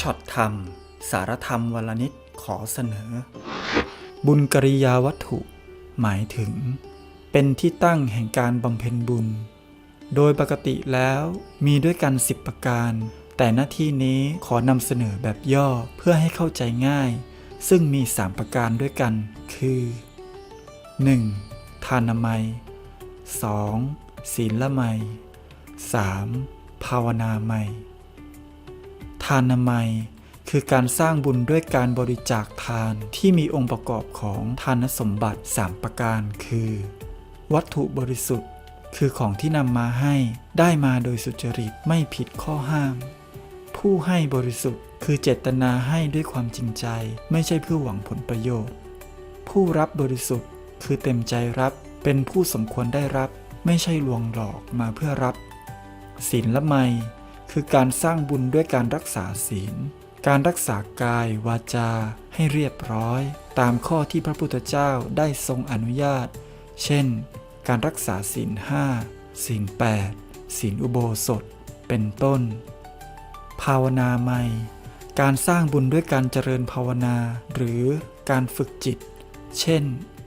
ช็อตธรรม สารธรรมวลนิดขอเสนอ บุญกริยาวัตถุ หมายถึง เป็นที่ตั้งแห่งการบำเพ็ญบุญ โดยปกติแล้วมีด้วยกัน10ประการ แต่หน้าที่นี้ขอนำเสนอแบบย่อเพื่อให้เข้าใจง่าย ซึ่งมี3ประการด้วยกัน คือ 1. ทานามัย 2. ศีลละไมย 3. ภาวนาไมย ทานนามัย คือการสร้างบุญด้วยการบริจาคทานที่มีองค์ประกอบของทานสมบัติ 3 ประการ คือ วัตถุบริสุทธิ์ คือของที่นำมาให้ได้มาโดยสุจริตไม่ผิดข้อห้าม ผู้ให้บริสุทธิ์ คือเจตนาให้ด้วยความจริงใจ ไม่ใช่เพื่อหวังผลประโยชน์ ผู้รับบริสุทธิ์ คือเต็มใจรับเป็นผู้สมควรได้รับ ไม่ใช่ลวงหลอกมาเพื่อรับศีลละไม คือการสร้างบุญด้วยการรักษาศีล การรักษากายวาจาให้เรียบร้อย ตามข้อที่พระพุทธเจ้าได้ทรงอนุญาต เช่น การรักษาศีลห้าศีลแปดศีลอุโบสถ เป็นต้น ภาวนาไมยการสร้างบุญด้วยการเจริญภาวนา หรือการฝึกจิต เช่น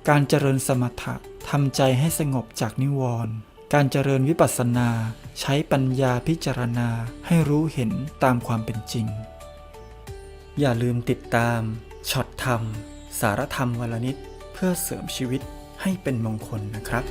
การเจริญสมถะทำใจให้สงบจากนิวรณ์ การเจริญวิปัสสนา ใช้ปัญญาพิจารณาให้รู้เห็นตามความเป็นจริง อย่าลืมติดตามช็อตธรรม สารธรรมวลนิดเพื่อเสริมชีวิตให้เป็นมงคลนะครับ